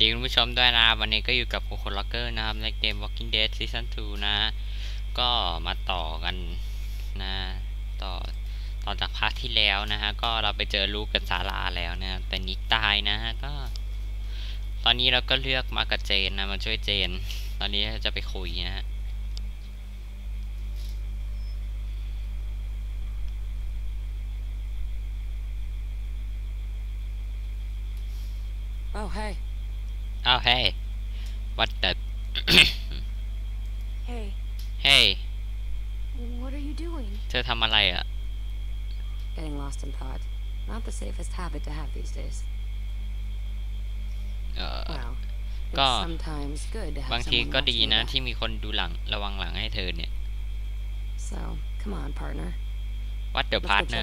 ดีคุณผู้ชมด้วยนะวันนี้ก็อยู่กับโคโคล็อกเกอร์นะครับในเกม Walking Dead Season 2 นะ ก็มาต่อกัน นะ ต่อ ต่อจากพาคที่แล้วนะฮะก็เราไปเจอลูกกับซาลาแล้วนะแต่นิกตายนะฮะก็ ตอนนี้เราก็เลือกมากับเจนนะมาช่วยเจน ตอนนี้จะไปคุยนะฮะโอ้เฮ้ Oh hey, what the? hey. Hey. What are you doing? เธอทำอะไรอ่ะ Getting lost in thought. Not the safest habit to have these days. ก็บางทีก็ดีนะ ที่มีคนดูหลังระวังหลังให้เธอเนี่ย So, come on, partner. What the partner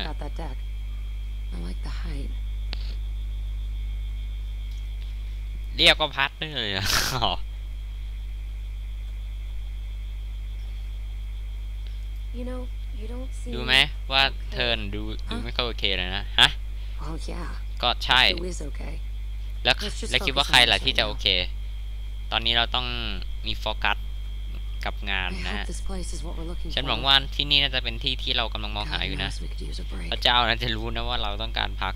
I like the height. เรียกว่าพัดนี่เลยดูไหมว่าเธอดูดูไม่ค่อยโอเคเลยนะฮะก็ใช่แล้วแล้วคิดว่าใครล่ะที่จะโอเค ตอนนี้เราต้องมีโฟกัสกับงานนะฮะฉันหวังว่าที่นี่น่าจะเป็นที่ที่เรากำลังมองหาอยู่นะพระเจ้านะจะรู้นะว่าเราต้องการพัก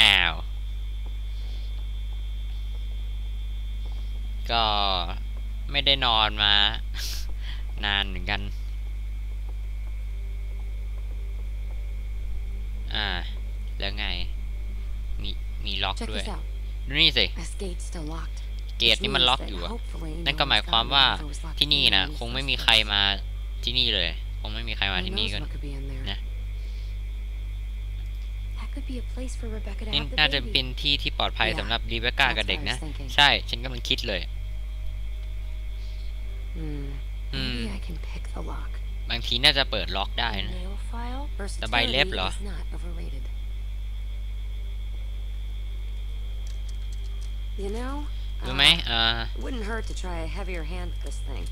อ้าวก็ไม่ได้นอนมา นานเหมือนกัน อ่า แล้วไง มีมีล็อกด้วยนี่สิเกตนี่มันล็อกอยู่อะนั่นก็หมายความว่าที่นี่นะคงไม่มีใครมาที่นี่เลย คงไม่มีใครมาที่นี่กันนะนี่น่าจะเป็นที่ที่ปลอดภัยสำหรับรีเบคก้ากับเด็กนะใช่ฉันก็มันคิดเลย can pick the lock. บางที น่าจะเปิดล็อกได้นะ Nail file แต่ใบเล็บเหรอ not overrated. You know, รู้ไหมเอ่อ uh, uh, wouldn't hurt to try a heavier hand with this thing.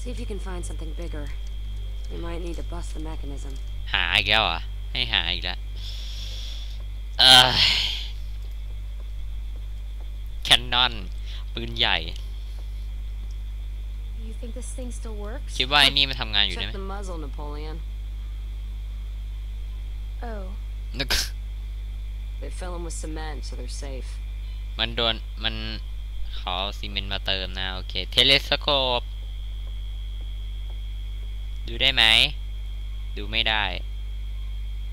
See if you can find something bigger. We might need to bust the mechanism. หาอีกแล้วเหรอให้หาอีกแล้วเออแคนนอนปืนใหญ่ คิดว่าไอ้นี่มันทำงานอยู่ได้ไหม muzzle, Napoleon. Oh. fell in with cement, so they're safe. มันโดนมันขอซีเมนต์มาเติมนะ โอเค เทเลสโคปดูได้ไหมดูไม่ได้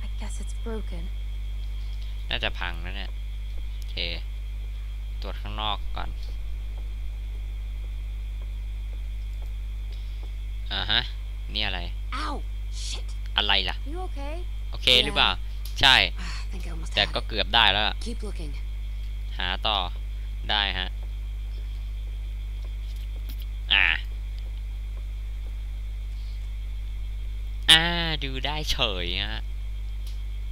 I guess it's broken. น่าจะพังนะเนี่ยโอเคตรวจข้างนอกก่อนอ่าฮะนี่อะไรอ้าวอะไรล่ะโอเคหรือเปล่าใช่แต่ก็เกือบได้แล้วหาต่อ ได้ฮะอ่าอ่าดูได้เฉยฮะ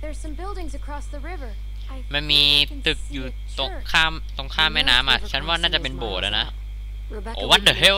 There's some buildings across the river มันมีตึกอยู่ตรงข้ามตรงข้ามแม่น้ำอ่ะฉันว่าน่าจะเป็นโบสถ์นะโอ้วันเดอร์เฮล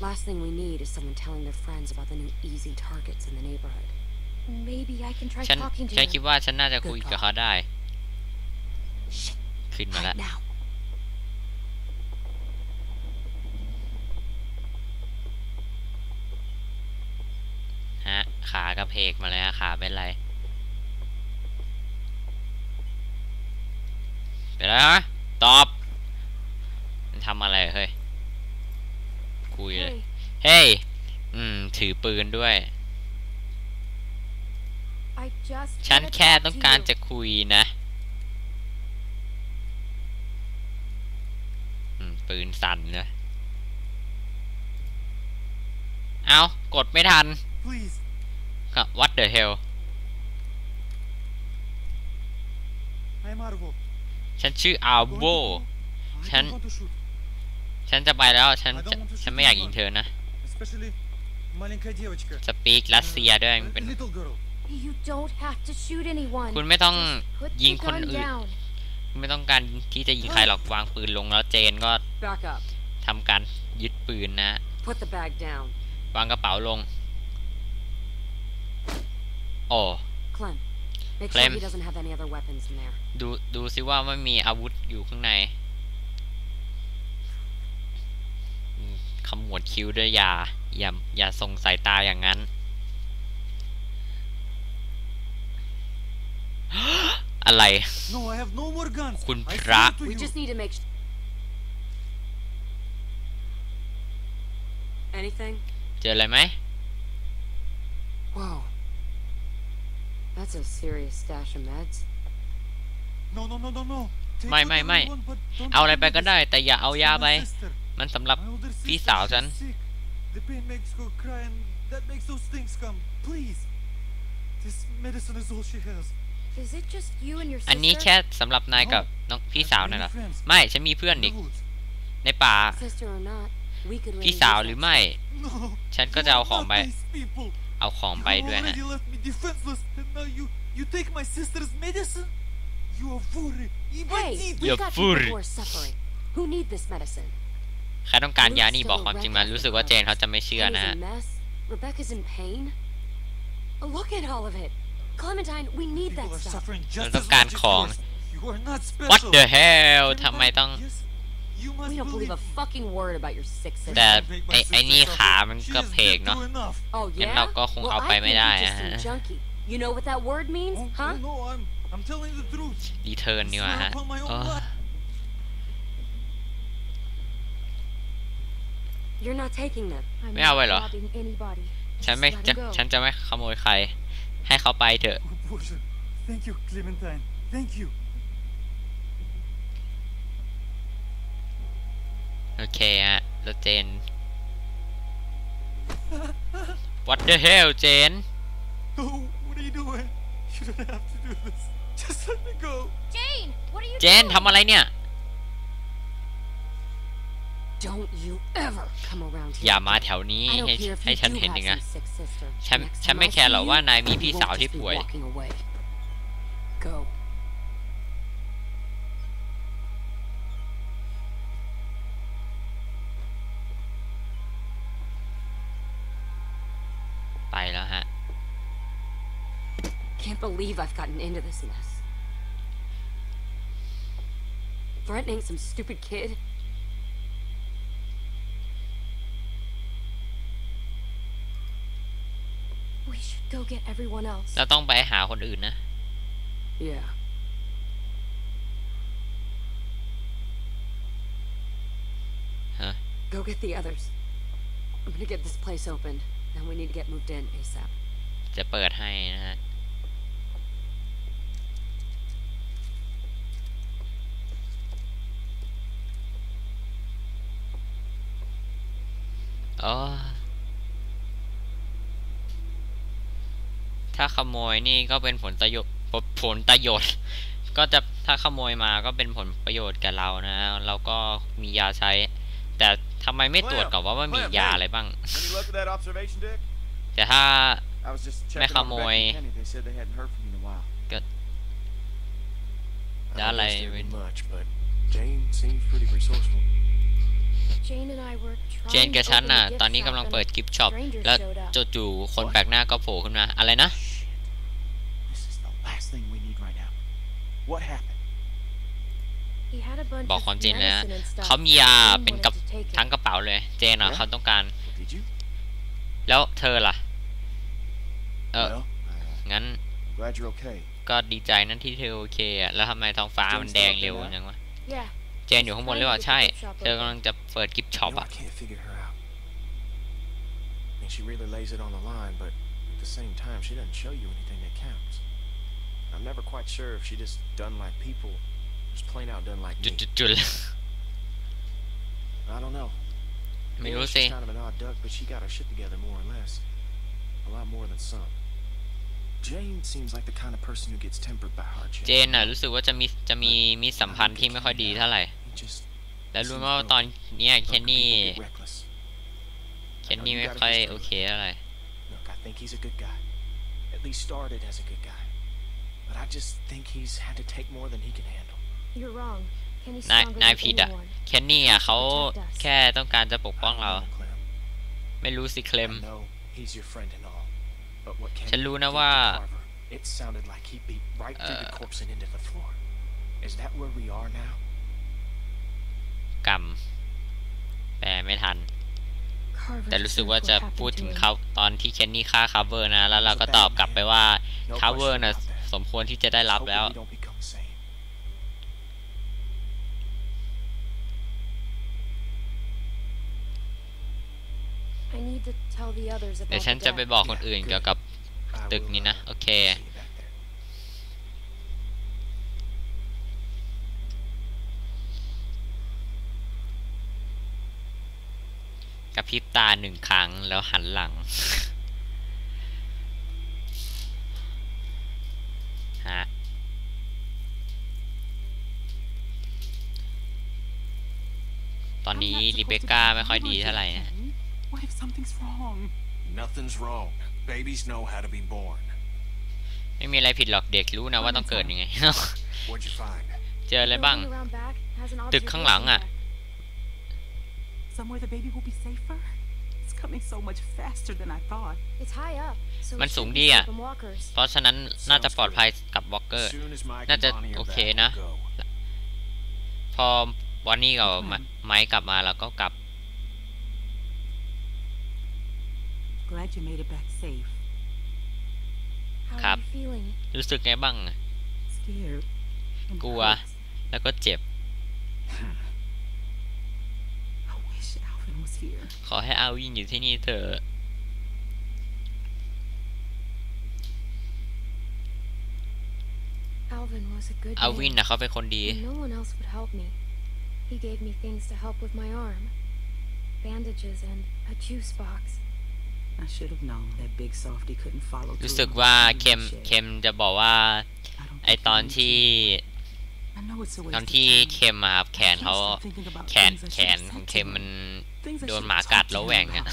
Last thing we need is someone telling their friends about the new easy targets in the neighborhood. Maybe I can try talking to ฉันคิดว่าฉันน่าจะคุยกับเขาได้ขึ้นมาแล้วฮะขากระเพกมาเลยฮะขาเป็นไรเป็นไรฮะตอบมันทำอะไรเฮ้ยเฮ้ยอืมถือปืนด้วย ฉันแค่ต้องการจะคุยนะ ปืนสั่นนะเอา กดไม่ทัน ครับ what the hell ฉันชื่ออาโบฉัน ฉันจะไปแล้ว ฉัน ฉันไม่อยากยิงเธอนะจะสปีกรัสเซียด้วยมเป็น คุณไม่ต้องยิงคนอื่นคุณไม่ต้องการที่จะยิงใครหรอกวางปืนลง แล้วเจนก็ทำการยึดปืนนะ วางกระเป๋าลงโอ้เคลมดูดูซิว่าไม่มีอาวุธอยู่ข้างในขมวดคิ้วด้วยยาอย่าอย่าส่งสายตาอย่างนั้น อะไรคุณพระเจออะไรไหม Wow. That's a serious stash of meds. No, no, no, no, no. ไม่ไม่ไม่เอาอะไรไปก็ได้แต่อย่าเอายาไปมันสำหรับพี่สาวฉัน อันนี้แค่สำหรับนายกับน้องพี่สาวนั่นหรอไม่ฉันมีเพื่อนอีกในป่า พี่สาวหรือไม่ ฉันก็จะเอาของไป เอาของไปด้วยนะอยราต้องฟูร์ Who need this m e d i ร i า e ค่ต้องการยานี่บอกความจริงมา รู้สึกว่าเจนเขาจะไม่เชื่อนะต้องการของ What the hell ทำไมต้องแต่ไอ้ไอนี่ขา มันก็เพกเนาะงั้นเราก็คงเอาไปไม่ได้ะฮะดีเทิร์นนี่วะฮะ You're not taking them. ไม่เอาไปเหรอฉันไม่จะฉันจะไม่ขโมยใครให้เขาไปเถอะ Thank you Clementine Thank you โอเคฮะรถเจน What the hell เจน Oh what are you doing You don't have to do this Just let me go Jane what are you เจนทำอะไรเนี่ย Don't you ever come around here. อย่ามาแถวนี้ ให้ให้ฉันเห็นอีกนะฉันฉันไม่แคร์หรอกว่า นายมีพี่สาวที่ป่วย Go. Can't believe I've gotten into this mess. Threatening some stupid kid Go get everyone else. เราต้องไปหาคนอื่นนะ Yeah. Huh. Go get the others. I'm gonna get this place opened. Then we need to get moved in ASAP. จะเปิดให้นะฮะ Oh. ถ้าขโมยนี่ก็เป็นผลประโยชน์ผลประโยชน์ ก็จะถ้าขโมยมาก็เป็นผลประโยชน์กับเรานะ เราก็มียาใช้ แต่ทำไมไม่ตรวจก่อนว่าม่นมียาอะไรบ้างแต่ถ้าไม่ขโมยก็จะอะไรเจนกับฉันน่ะตอนนี้กำลังเปิดกิฟช็อปแล้วจู่ๆคนแปลกหน้าก็โผล่ขึ้นมา อะไรนะบอกคอามจนเลยนะเขามียาเป็นกับทั้งกระเป๋าเลยเจนอะเขาต้องการ แล้วเธอล่ะเอองั้นก็ดีใจนั่นที่เธอโอเคอะแล้วทำไมท้องฟ้ามันแดงเร็วยังวะเจนอยู่ข้างบนหรือเปล่าใช่ เธอกำลังจะเปิดกิฟช็อปอะเ never quite sure if she just does like people, just plain out does like me. I don't know. I mean, we'll see. kind of an odd duck, but she got her shit together more or less. A lot more than some. Jane seems like the kind of person who gets tempered by hardship. เจนน่ะรู้สึกว่าจะมีจะมีมีสัมพันธ์ที่ไม่ค่อยดีเท่าไหร่แล้วรู้ไหมว่าตอนเนี้ยเคนนี่เคนนี่ไม่ค่อยโอเคเท่าไหร่ uh, I think but I just think he's had to take more than he can handle. You're wrong. นายนายพีดอะเคนนี่อะเขาแค่ต้องการจะปกป้องเรา ไม่รู้สิเคลมฉันรู้นะว่าเออแกมแต่ไม่ทัน แต่รู้สึกว่าจะพูดถึงเขาตอนที่เคนนี่ฆ่าคาเวอร์นะแล้วเราก็ตอบกลับไปว่าคาเวอร์น่ะสมควรที่จะได้รับแล้ว เดี๋ยวฉันจะไปบอกคนอื่นเกี่ยวกับตึกนี้นะ โอเคกระพริบตาหนึ่งครั้งแล้วหันหลังะตอนนี้ริเบก้าไม่ค่อยดีเท่าไหร่นะไม่มีอะไรผิดหรอกเด็กรู้นะว่าต้องเกิดยังไงเจออะไรบ้างตึกข้างหลังอะมันสูงดีอ่ะเพราะฉะนั้นน่าจะปลอดภัยกับวอลเกอร์ น่าจะโอเคนะ พอวันนี้กับไม้กลับมา แล้วก็กลับ ครับ รู้สึกไงบ้าง กลัว แล้วก็เจ็บ here. ขอให้อาวินอยู่ที่นี่เถอะ Alvin was a good อาวินนะเขาเป็นคนดี No one else would help me. He gave me things to help with my arm. Bandages and a juice box. I should have known that big softy couldn't follow รู้สึกว่าเคมเคมจะบอกว่าไอตอนที่ตอนที่เคมมาครับแขนเขาแขนแขนของเคมมันโดนหมากัดแล้วแหว่งอ่ะ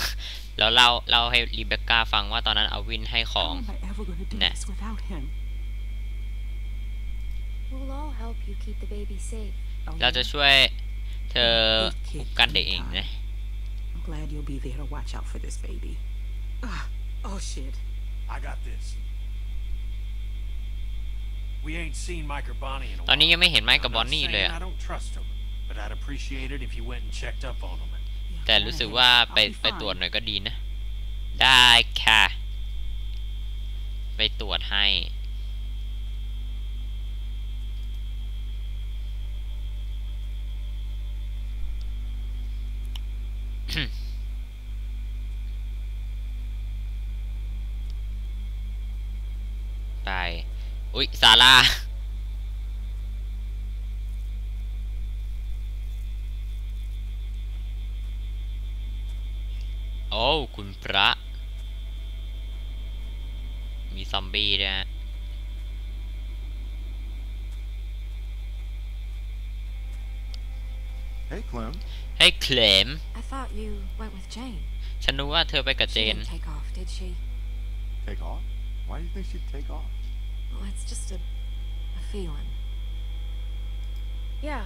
แล้วเล่าเล่าให้รีเบคก้าฟังว่าตอนนั้นเอาวินให้ของเนี่ย We'll all help you keep the baby safe. เราจะช่วยเธอกันเด็กเองนะ I'm glad you'll be there to watch out for this baby. Oh shit. I got this. We ain't seen Mike or Bonnie in a while. ตอนนี้ยังไม่เห็นไมค์กับบอนนี่เลยอ่ะ I don't trust them, but I'd appreciate it if you went and checked up on them. แต่รู้สึกว่าไปไปตรวจหน่อยก็ดีนะ ได้ค่ะ ไปตรวจให้ไปอุ๊ย ซารา be that. Hey Clem. Hey Clem. I thought you went with Jane. ฉันรู้ว่าเธอไปกับเจ She น did Jane. take off, did she? Take off? Why do you think she'd take off? Well, it's just a, a feeling. Yeah,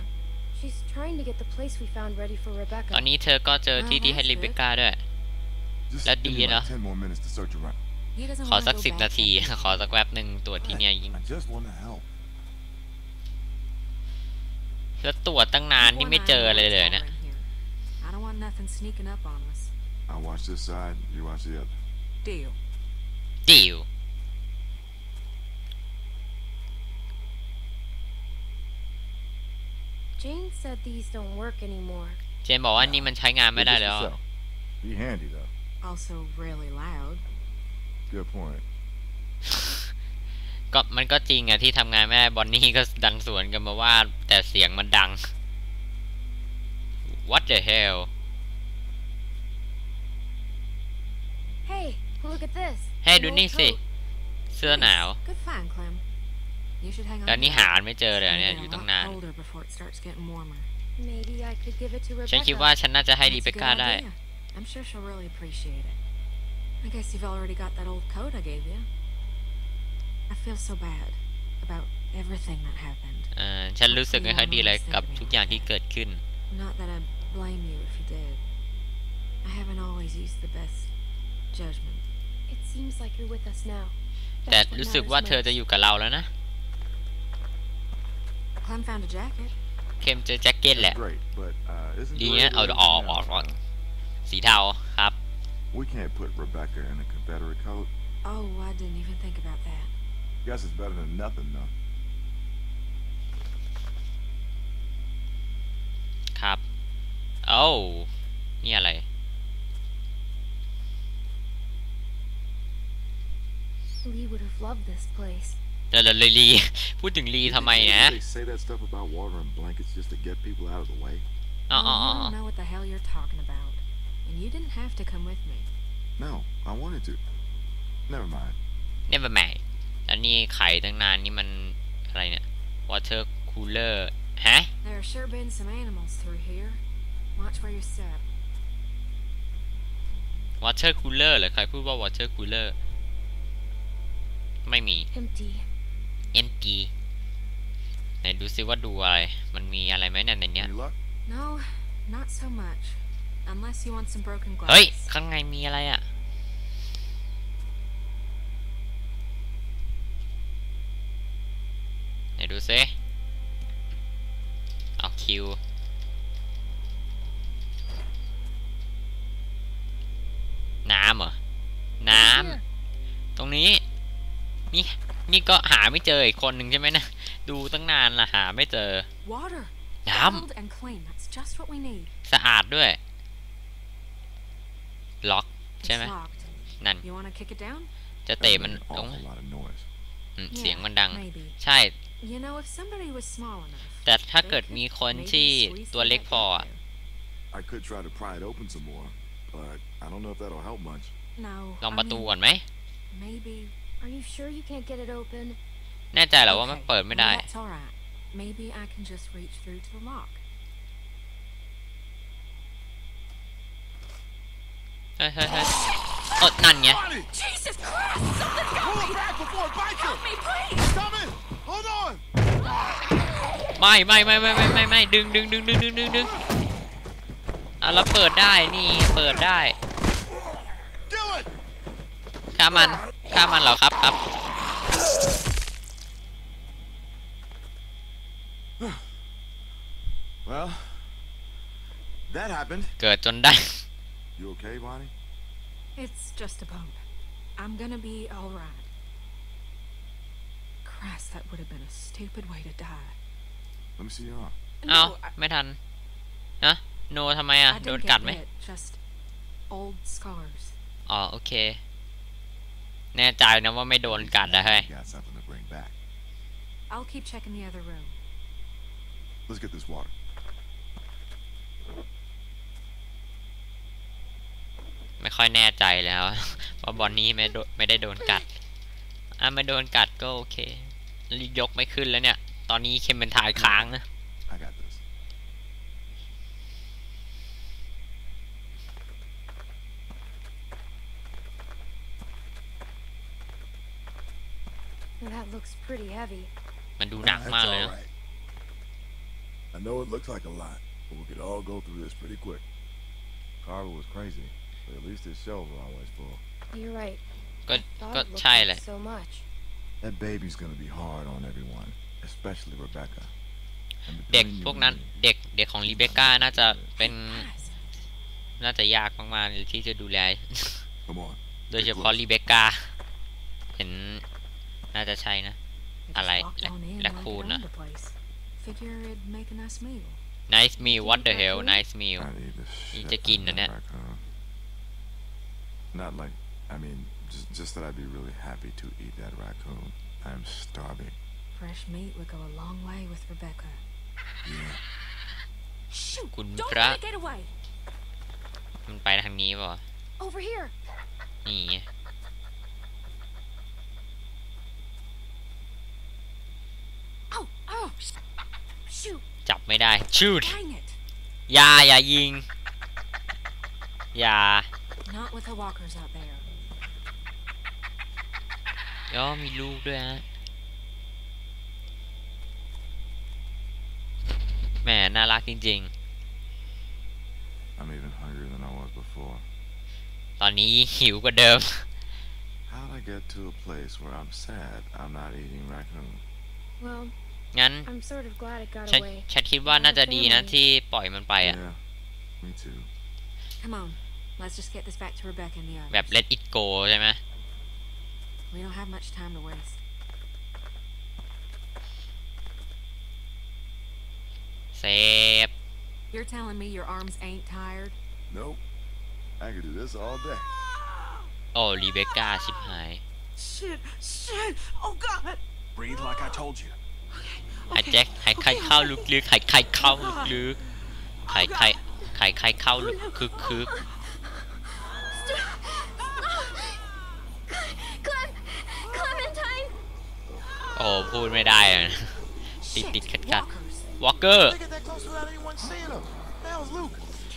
she's trying to get the place we found ready for ตอน Rebecca. นี้เธอก็เจอที่ที่ให้ริเบคก้าด้วย Just That give me like DNA. Uh. ten more minutes to search around. ขอสักสิบนาที ขอสักแวบหนึ่งตรวจที่เนี่ยยิงแล้วตรวจตั้งนานนี่ไม่เจออะไรเลยนะ I w a t c เจนบอกว่านี่มันใช้งานไม่ได้แล้ว Good point. ก็มันก็จริงอะที่ทำงานแม่บอนนี่ก็ดันสวนกันมาว่าแต่เสียงมันดัง What the hell Hey look at this Hey ดูนี่สิเสื้อหนาวแล้วนี่หาไม่เจอเลยเนี่ยอยู่ตั้งนานฉันคิดว่าฉันน่าจะให้ดีเบก้าได้ I guess you've already got that old coat I gave you. I feel so bad about everything that happened. อ่าฉันรู้สึกไม่ค่อยดีเลยกับทุกอย่างที่เกิดขึ้น uh, Not that I blame you if you did. I haven't always used the best judgment. It seems like you're with us now. แต่รู้สึกว่าเธอจะอยู่กับเราแล้วนะ Clem found a jacket. เคมเจอแจ็คเก็ตแหละ Great, but uh, isn't ดี Gray นะเอา really ออก now? ออกก่อนสีเทาครับ we can't put Rebecca in a Confederate coat. Oh, I didn't even think about that. Guess it's better than nothing, though. Cop. Oh, โอ้นี่อะไร Lee would have loved this place. Lily, putting my เดี๋ยวลีลีพูดถึงลีทำไมนะ Say that stuff about water and blankets just to get people out of the way. Uh uh-uh. อ๋อ I don't know what the hell you're talking about. And you didn't have to come with me. No, I wanted to. Never mind. Never mind. แล้วนี่ไข่ตั้งนานนี่มันอะไรเนี่ย water cooler ฮะ There have sure been some animals through here. Watch where you step. water cooler เหรอใครพูดว่า water cooler ไม่มี empty empty ไหนดูซิว่าดูอะไรมันมีอะไรไหมเนี่ยในเนี้ย No, not so much. เฮ้ยข้างในมีอะไรอ่ะ ไหนดูซิ เอาคิวน้ำเหรอน้ำตรงนี้นี่นี่ก็หาไม่เจออีกคนหนึ่งใช่ไหมนะดูตั้งนานละหาไม่เจอน้ำสะอาดด้วยล็อกใช่ไหมนั่นจะเตะมันตรงเสียงมันดัง ใช่ แต่ถ้าเกิดมีคนที่ตัวเล็กพอลองประตูก่อนไหมแน่ใจเหรอว่ามันเปิดไม่ได้่เฮ้ยเฮ้ยเฮ้ยเออนั่นไงไม่ไม่ไม่ไม่ไม่ไม่ไม่ดึงดึงดึงดึงดึงดึงดึงอ่ะแล้วเปิดได้นี่เปิดได้ฆ่ามันฆ่ามันเหรอครับครับเกิดจนได้ You okay, Bonnie? It's just a bump. I'm gonna be alright. Christ, that would have been a stupid way to die. Let me see your arm. No, ไม่ทันนะโนทำไมอ่ะ oh, I No, uh, didn't กัด get ไหม hit, just old scars. อ๋อโอเคแน่ใจนะว่าไม่โดนกัดนะเฮ้ย oh, You got something to bring back. I'll keep checking the other room. Let's get this water. ไม่ค่อยแน่ใจแล้วว่าบอลนี้ไม่ไม่ได้โดนกัดอ่ะไม่โดนกัดก็โอเค ยกไม่ขึ้นแล้วเนี่ย ตอนนี้เคมเป็นทายค้างนะ มันดูหนักมากเลยนะ I know it looks like a lot, but we could all go through this pretty quick. c a r l o was crazy. At least his shells are always full. You're right. Good, good child. So much. That baby's gonna be hard on everyone, especially Rebecca. เด็กพวกนั้นเด็กเด็กของรีเบคก้าน่าจะเป็น น่าจะยากมาก ๆ ที่จะดูแลโดยเฉพาะรีเบคก้าเห็นน่าจะใช่นะ อะไรและคูณนะ nice meal what the hell nice meal นี่จะกินนะเนี่ย Not like, I mean, just, just that I'd be really happy to eat that raccoon. I'm starving. Fresh meat would go a long way with Rebecca. Yeah. Shoot! Don't let it get away. Over here. นี่จับไม่ได้ชูดอย่าอย่ายิงอย่า Not with the walkers out there. อ๋อมีลูกด้วยฮะแหมน่ารักจริงๆ I'm even hungry than I was before. ตอนนี้ หิวกว่าเดิม How I get to a place where I'm sad I'm not eating raccoon. Well, งั้นฉันฉันคิดว่าน่าจะดีนะที่ปล่อยมันไปอ่ะ Yeah, me too. Come on. Let's just get this back to Rebecca and the others. แบบ let it go ใช่ไหม We don't have much time to waste. เซฟ You're telling me your arms ain't tired? Nope. I can do this all day. Oh, โอ้รีเบคก้าชิบหาย Shit, shit. Oh god. Breathe like I told you. Okay. Okay. หายใจหายใครเข้าลึกๆหายใครเข้าลึกๆหายใครหายใครเข้าลึกคึกคึกๆโอ้พูดไม่ได้ติดติดขัดขัดวอลเกอร์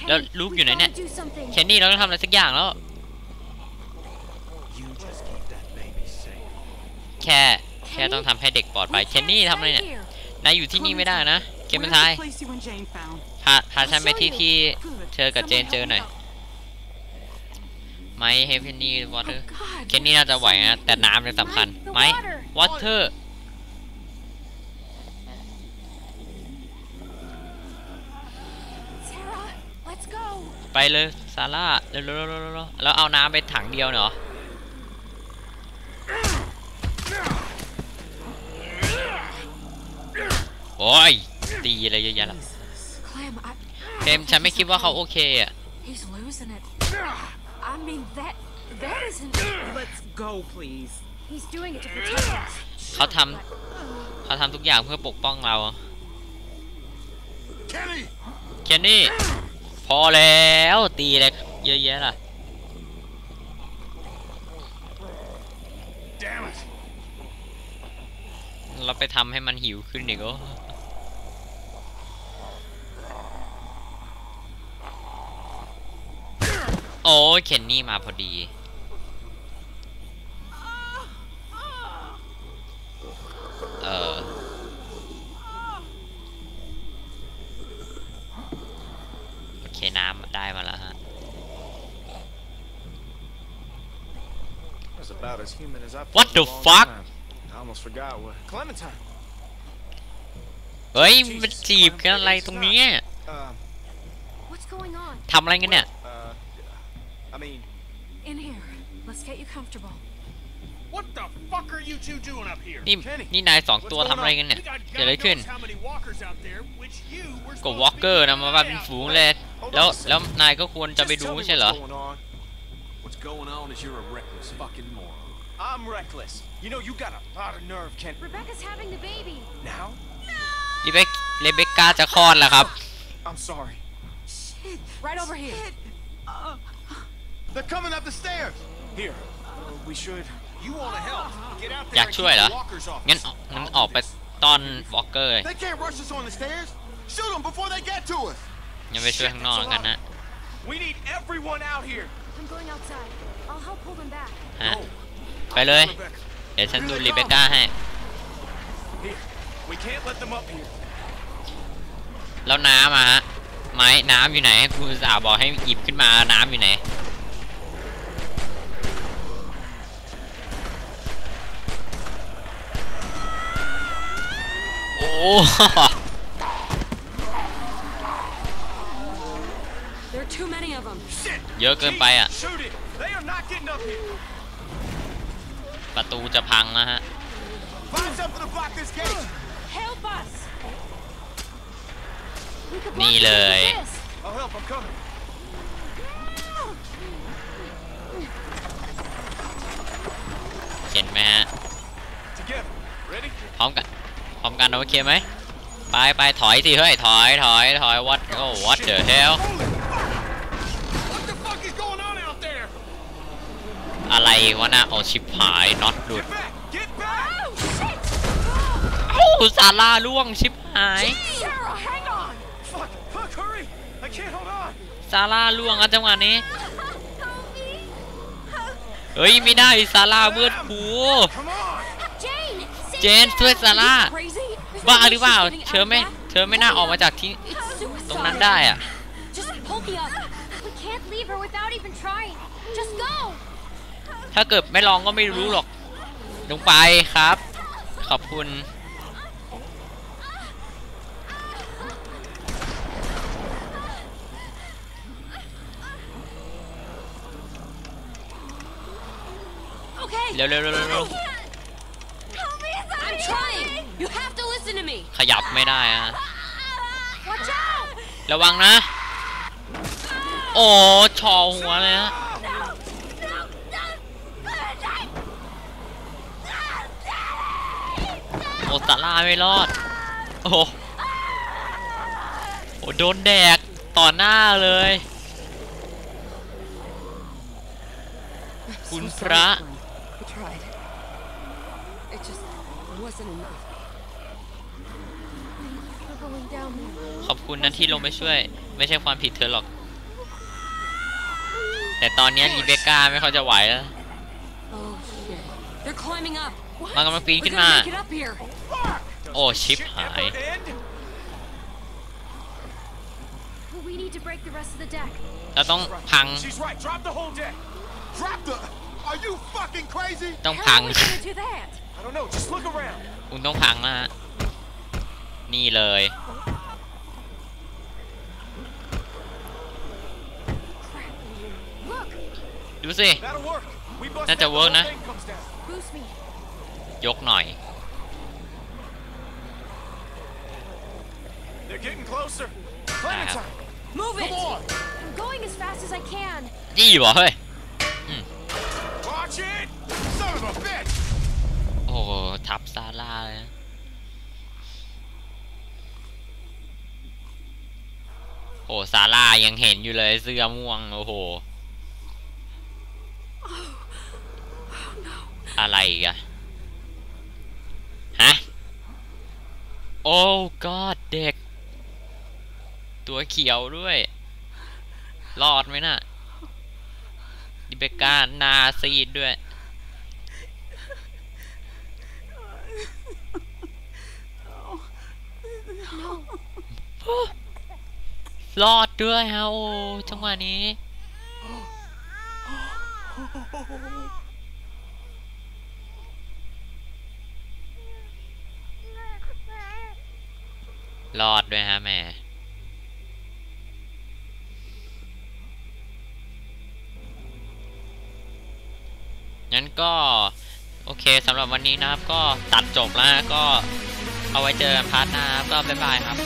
แล้วลูกอยู่ไหนเนี่ยเคนนี่เราต้องทำอะไรสักอย่างแล้วแค่แค่ต้องทำให้เด็กปลอดภัยเคนนี่ทำอะไรเนี่ยนายอยู่ที่นี่ไม่ได้นะเคนมันทายพาพาฉันไปที่ที่เธอกับเจนเจอหน่อยไม้เฮฟนี่วอเตอร์เคนนี่น่าจะไหวนะแต่น้ำเนี่ยสำคัญไม้วอเตอร์ไปเลยซาร่าเร็วๆๆแล้วเอาน้ำไปถังเดียวเนาะโอ้ยตีอะไรเยอะแยะละเคมฉันไม่คิดว่าเขาโอเคอ่ะ mean, that that isn't. Let's go, please. He's doing it to protect us. เขาทำเขาทำทุกอย่างเพื่อปกป้องเราเคนนี่พอแล้วตีเลยเยอะแยะล่ะเราไปทำให้มันหิวขึ้นดีกว่าโอ้เคนนี่มาพอดี เอออเทน้ำได้มาแล้วฮะ What the fuck เฮ้ยมันจีบกันอะไรตรงนี้ทำอะไรกันเนี่ย mean? In here. Let's get you comfortable. What the fuck are you two doing up here? Kenny, นี่นายสองตัวทำอะไรกันเนี่ยเกิดอะไรขึ้นก็วอล์กเกอร์นะมาว่าเป็นฝูงเลยแล้วแล้วนายก็ควรจะไปดูใช่เหรอ What's going on is you're a reckless fucking moron. I'm reckless. You know you got a lot of nerve, Kent. Rebecca's having the baby. Now? No! เบคเ Rebecca จะคลอดแล้วครับ I'm sorry. Shit. Right over here. Shit. Uh. They're coming up the stairs. Here, we should. You want to help? Get out there อยาก and ช่วย keep เหรอ the walkers off. งั้น us. งั้นออกไปต้อนวอล์กเกอร์ They can't rush us on the stairs. Shoot them before they get to us. งั้นไปช่วยข้างนอกแล้วกันนะ We need everyone out here. I'm going outside. I'll help pull them back. ฮะ ไปเลย Rebecca, เดี๋ยวฉันดูรีเบคก้าให้ here. We can't let them up here. แล้วน้ำอะฮะ ไม้ น้ำอยู่ไหนกูอุตสาห์บอกให้หยิบขึ้นมา น้ำอยู่ไหนเยอะเกินไปอ่ะ ประตูจะพังนะฮะ นี่เลย เห็นไหมฮะ พร้อมกันพร้อมกันโอเคไหมไปไปถอยสิเฮ้ยถอยถอยถอยวัดโอ้วัดเดอะเฮลอะไรวะนะเอาชิบหายน็อตดุดโอ้ซาร่าล่วงชิบหาย ซาร่าล่วงอ่ะจังหวะนี้ เฮ้ยไม่ได้ซาร่าเบื่อกูเจนช่วยซาร่าบ้าหรือเปล่าเธอไม่เธอไม่น่าออกมาจากที่ตรงนั้นได้อะถ้าเกิดไม่ลองก็ไม่รู้หรอกลงไปครับ ขอบคุณเร็วๆๆๆ I'm trying. You have to listen to me. ขยับไม่ได้อะระวังนะ โอ้ชอหัวเลยฮะ โอ้าราไม่รอดโอ้โหโอ้ โดนแดกต่อหน้าเลย คุณพระ wasn't ขอบคุณนั่นที่ลงไปช่วย ไม่ใช่ความผิดเธอหรอก แต่ตอนนี้อีเบก้าไม่ค่อยจะไหวแล้วมันกำลังปีนขึ้นมาโอ้ชิปหาย เราต้องพัง ต้องพังคุณต้องพังนะฮะนี่เลยดูสิ น่าจะเวิร์กนะยกหน่อย They're getting closer. Clementine, move it! Come on. I'm going as fast as I can. ดีวะเฮ้ย Watch it, son of a bitch! โอ้โหทับซาร่าเลยนะโอ้ซาร่ายังเห็นอยู่เลยเสื้อม่วงโอ้โหอะไรกันฮะโอ้ก็ดเด็ก ตัวเขียวด้วย รอดไหมนะ่ะดิเบกานาซีดด้วยรอดด้วยฮะโอ้จังหวะนี้ รอดด้วยฮะแม่งั้นก็โอเคสำหรับวันนี้นะครับก็ตัดจบแล้วก็เอาไว้เจอพาร์ทหน้าก็บ๊ายบายครับ